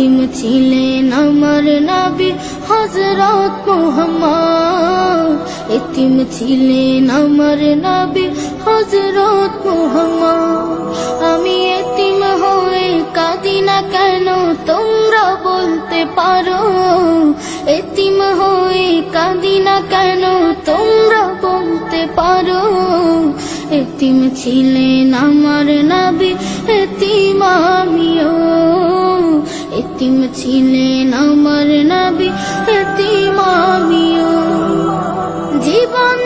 এতিম ছিলেন আমার নাবি হজরত মোহাম্মদ। এতিম ছিলেন আমার নাবি হজরত মোহাম্মদ। আমি এতিম হয়ে কাঁদি না কেন তোমরা বলতে পারো? এতিম হয়ে কাঁদি না কেন তোমরা বলতে পারো? এতিম ছিলেন আমার নাবি, এতিম আমিও। এতিম ছিলেন আমার নবী এতিম আমিও। জীবন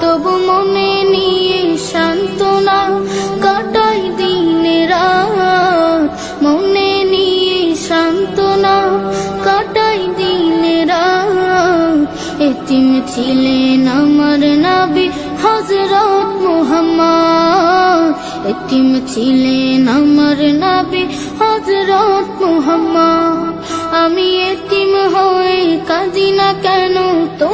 তবু মনে নিয়ে সান্ত্বনা দিনে মনে নিয়ে সান্ত্বনা দিনে ছিলেন আমার নাবি হজরত মুহাম্মদ। এতিম ছিলেন আমার নাবি হজরত মুহাম্মদ। আমি এতিম হয়ে কাঁদি না কেন? বলতে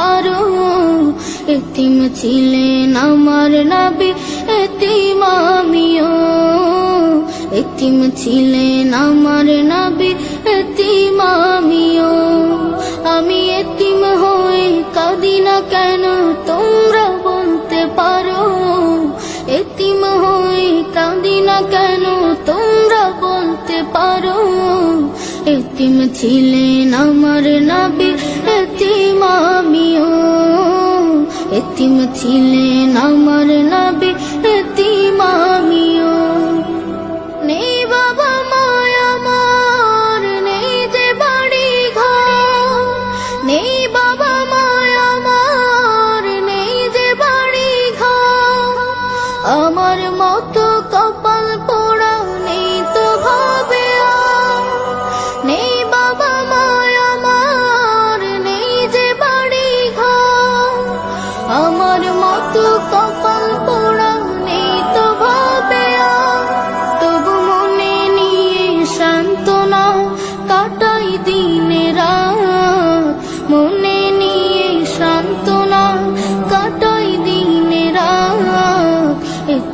পারো। এতিম ছিলেন আমার নাবি, এতিম আমিও। এতিম ছিলেন আমার নাবি, এতিম আমিও। আমি এতিম হয়ে কাঁদি না কেন, তোমরা বলতে পারো। এতিম হয়ে কাঁদি না কেন, তোমরা বলতে পারো। এতিম ছিলেন আমার নাবি ছিলেন আমার নাবি।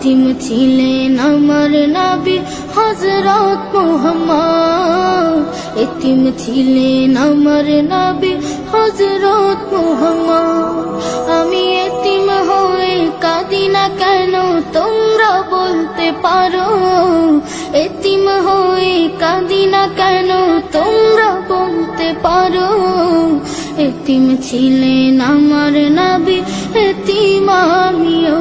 রাত ছিলেন আমার নাবি হজরত মোহাম্মদ। এতিম ছিলেন আমার নবী হজরত মোহাম্মদ। আমি এতিম হয়ে কাঁদি না কেন তোমরা বলতে পারো? এতিম হয়ে কাঁদি না কেন তোমরা বলতে পারো? এতিম ছিলেন আমার নবী, এতিম আমিও।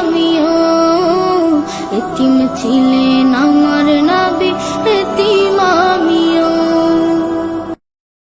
এতিম ছিলেন আমার নাবি এতিম